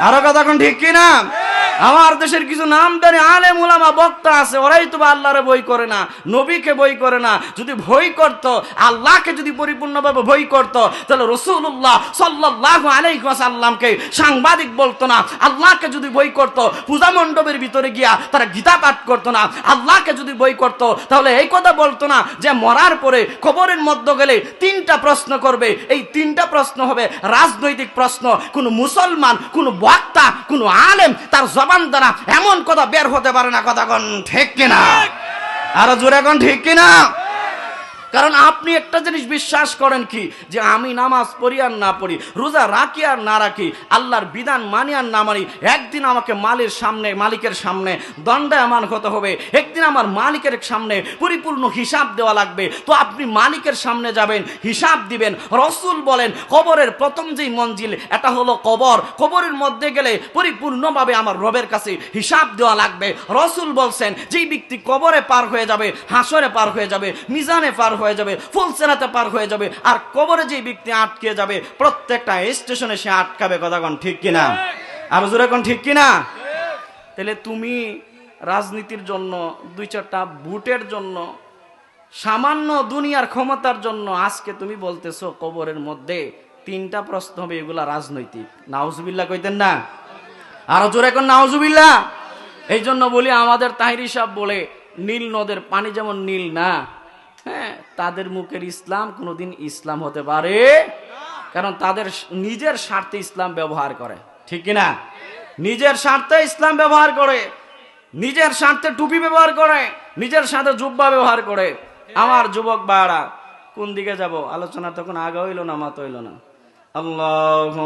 আরও কথা এখন ঠিক কি না আমার দেশের কিছু নামদারি আলেম উলামা বক্তা আছে, ওরাই তো আল্লাহরে বই করে না, নবীকে বই করে না। যদি ভয় করত, আল্লাহকে যদি পরিপূর্ণভাবে ভয় করত, তাহলে রসুল্লাহ সাল্লাল্লাহু আলাইহি ওয়াসাল্লামকে সাংবাদিক বলতো না। আল্লাহকে যদি বই করত, পূজা মণ্ডপের ভিতরে গিয়া তারা গীতা পাঠ করতো না। আল্লাহকে যদি বই করত, তাহলে এই কথা বলতো না যে মরার পরে কবরের মধ্য গেলে তিনটা প্রশ্ন করবে। এই তিনটা প্রশ্ন হবে রাজনৈতিক প্রশ্ন। কোন মুসলমান, কোন বক্তা, কোন আলেম তার জবান দ্বারা এমন কথা বের হতে পারে না কথা ঠিক কিনা? আরও জোরে কোন, ঠিক কিনা? কারণ আপনি একটা জিনিস বিশ্বাস করেন কি? যে আমি নামাজ পড়ি আর না পড়ি, রোজা রাখি আর না রাখি, আল্লাহর বিধান মানি আর না মানি, একদিন আমাকে মালির সামনে, মালিকের সামনে দণ্ডায়মান হতে হবে আমার মালিকের সামনে পরিপূর্ণ হিসাব দেওয়া লাগবে। তো আপনি মালিকের সামনে যাবেন, হিসাব দিবেন। রসুল বলেন, কবরের প্রথম যেই মঞ্জিল, এটা হলো কবর। কবরের মধ্যে গেলে পরিপূর্ণভাবে আমার রবের কাছে হিসাব দেওয়া লাগবে। রসুল বলছেন, যেই ব্যক্তি কবরে পার হয়ে যাবে, হাসরে পার হয়ে যাবে, মিজানে পার হয়ে যাবে ফুলসেনাতে পার হয়ে যাবে, আর কবরে যেই ব্যক্তি আটকে যাবে, প্রত্যেকটা স্টেশনে সে আটকাবে। কথা কোন ঠিক কিনা? আর জোরে কোন ঠিক কিনা? তাহলে তুমি রাজনীতির জন্য, দুই চারটা ভোটের জন্য, সামান্য দুনিয়ার ক্ষমতার জন্য আজকে তুমি বলতেছো কবরের মধ্যে তিনটা প্রশ্ন হবে, এগুলা রাজনৈতিক। নাউজুবিল্লাহ কইতেন না? আরও জোরে এখন নাউজুবিল্লাহ। এই জন্য বলি আমাদের তাহিরি সাহেব বলে, নীল নদের পানি যেমন নীল না হ্যাঁ তাদের মুখের ইসলাম কোনোদিন ইসলাম হতে পারে কারণ তাদের নিজের স্বার্থে ইসলাম ব্যবহার করে। ঠিক কি না নিজের স্বার্থে ইসলাম ব্যবহার করে। নিজের স্বার্থে টুপি ব্যবহার করে, নিজের সাথে জুব্বা ব্যবহার করে। আমার যুবক বাড়া কোন দিকে যাব? আলোচনা তখন আগা হইল না, মাত হইল না। আল্লাহ